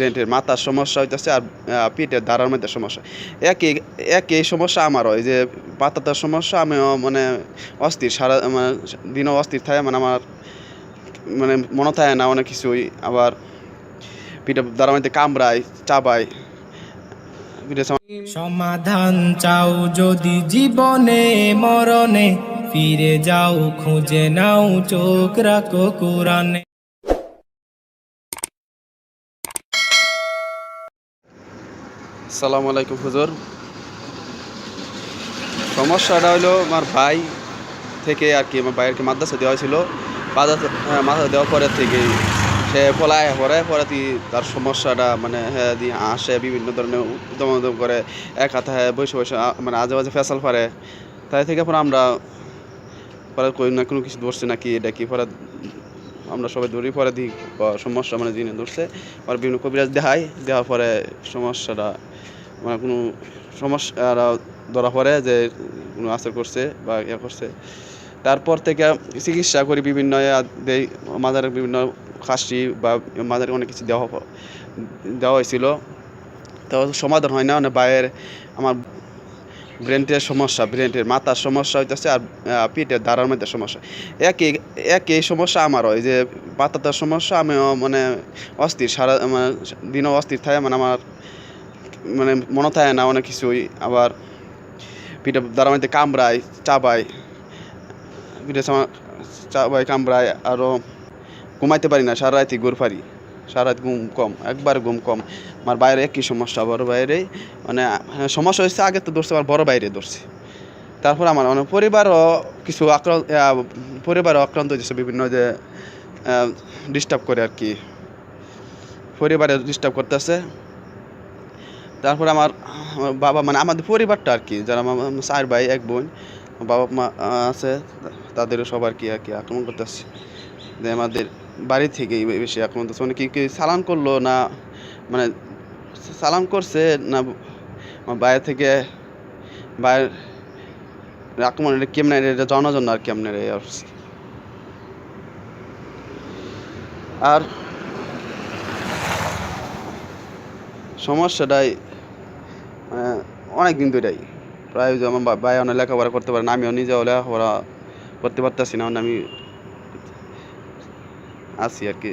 পেটের মাথার সমস্যা হইতেছে আর পেটের দাঁড়ার মধ্যে সমস্যা। একই একই সমস্যা আমারও, এই যে পাতাটার সমস্যা, আমিও মানে অস্থির, সারা মানে দিনও অস্থির থাকে মানে আমার মানে মনে থাকে না অনেক কিছুই, আবার পিঠে দাঁড়ার মধ্যে কামড়ায়, চাবায়। পিঠে সমাধান চাও যদি জীবনে, মরণে, ফিরে যাও, খুঁজে নাও, চোখ রাখো কোরআনে। সালামু আলাইকুম হুজুর। সমস্যাটা হলো আমার ভাই থেকে আর কি আমার ভাইয়েরকে মাদ্রাসা দেওয়া হয়েছিল। মাদ্রাসা হ্যাঁ, মাদ্রাসা দেওয়ার পরে থেকে সে পলায় পরে পরে তার সমস্যাটা মানে হ্যাঁ দিয়ে আসে বিভিন্ন ধরনের উদ্যম করে এক হাতে হ্যাঁ বসে বসে মানে আজে বাজে ফেসাল পারে। তাই থেকে পরে আমরা পরে কই না কোনো কিছু ধরছে নাকি এটা কি পরে আমরা সবাই দৌড়ি পরে দিই সমস্যা মানে যিনি ধরছে আর বিভিন্ন কবিরাজ দেখাই দেওয়ার পরে সমস্যাটা মানে কোনো সমস্যা ধরা পড়ে যে কোনো আসার করছে বা ইয়ে করছে। তারপর থেকে চিকিৎসা করি বিভিন্ন দেই মাজারের বিভিন্ন খাসি বা মাজারে অনেক কিছু দেওয়া দেওয়া হয়েছিল। তো সমাধান হয় না মানে বাইরের আমার ব্রেনটের সমস্যা, ব্রেনটের মাথার সমস্যা হইতেছে আর পেটের দাঁড়ার মধ্যে সমস্যা। একই একই সমস্যা আমারও, এই যে পাতাটার সমস্যা, আমিও মানে অস্থির, সারা মানে দিনও অস্থির থাকে মানে আমার মানে মনে থাকে না অনেক কিছুই, আবার পিঠে দাঁড়ার মধ্যে কামড়ায়, চাবায় পিঠে চাবায়, কামড়ায়, আরও ঘুমাইতে পারি না, সারা রাতি ঘুর পারি সারা রাত ঘুম কম একবার ঘুম কম। আমার বাইরে একই সমস্যা বড় বাইরে মানে হ্যাঁ, সমস্যা হয়েছে আগে তো ধরছে আমার বড় বাইরে ধরছে তারপর আমার মানে পরিবারও কিছু আক্রান্ত পরিবারও আক্রান্ত হয়েছে বিভিন্ন যে ডিস্টার্ব করে আর কি। পরিবারে ডিস্টার্ব করতেছে। তারপর আমার বাবা মানে আমাদের পরিবারটা আর কি যারা আমার চার ভাই এক বোন বাবা মা আছে তাদেরও সবার কি আর কি আক্রমণ করতেছে। যে আমাদের বাড়ি থেকেই বেশি আক্রমণ করতেছে মানে কি কি সালান করল না মানে সালাম করছে না বাইরে থেকে বাইরে আক্রমণ এটা কেমনে, এটা জানার জন্য আর কেমনে রে। আর সমস্যাটাই মানে অনেক দিন ধরেই, প্রায় আমার ভাই অনেক লেখাপড়া করতে পারে না, আমিও নিজেও লেখাপড়া করতে পারতেছি না মানে আমি আছি আর কি।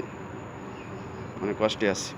অনেক কষ্টে আছি।